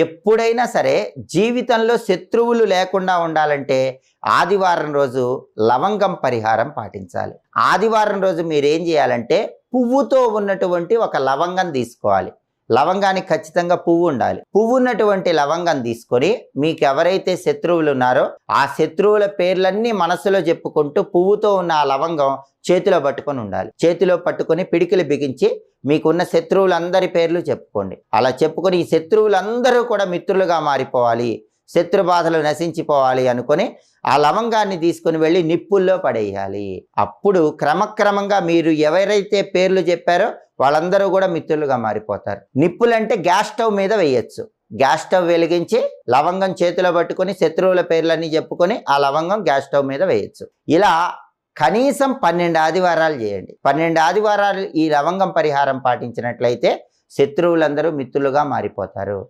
ఎప్పుడైనా సరే జీవితంలో శత్రువులు లేకుండా ఉండాలంటే ఆదివారం రోజు లవంగం పరిహారం పాటించాలి. ఆదివారం రోజు మీరేం చేయాలంటే పువ్వుతో ఉన్నటువంటి ఒక లవంగం తీసుకోవాలి. లవంగానికి ఖచ్చితంగా పువ్వు ఉండాలి. పువ్వు ఉన్నటువంటి లవంగం తీసుకొని మీకు ఎవరైతే శత్రువులు ఉన్నారో ఆ శత్రువుల పేర్లన్నీ మనసులో చెప్పుకుంటూ పువ్వుతో ఉన్న ఆ లవంగం చేతిలో పట్టుకొని ఉండాలి. చేతిలో పట్టుకొని పిడికిలు బిగించి మీకున్న శత్రువులందరి పేర్లు చెప్పుకోండి. అలా చెప్పుకొని ఈ శత్రువులందరూ కూడా మిత్రులుగా మారిపోవాలి. శత్రు బాధలు నశించిపోవాలి అనుకొని ఆ లవంగాన్ని తీసుకొని వెళ్ళి నిప్పుల్లో పడేయాలి. అప్పుడు క్రమక్రమంగా మీరు ఎవరైతే పేర్లు చెప్పారో వాళ్ళందరూ కూడా మిత్రులుగా మారిపోతారు. నిప్పులంటే గ్యాస్ స్టవ్ మీద వేయచ్చు. గ్యాస్ స్టవ్ వెలిగించి లవంగం చేతిలో పట్టుకొని శత్రువుల పేర్లన్నీ చెప్పుకొని ఆ లవంగం గ్యాస్ స్టవ్ మీద వేయచ్చు. ఇలా కనీసం పన్నెండు ఆదివారాలు చేయండి. పన్నెండు ఆదివారాలు ఈ లవంగం పరిహారం పాటించినట్లయితే శత్రువులందరూ మిత్రులుగా మారిపోతారు.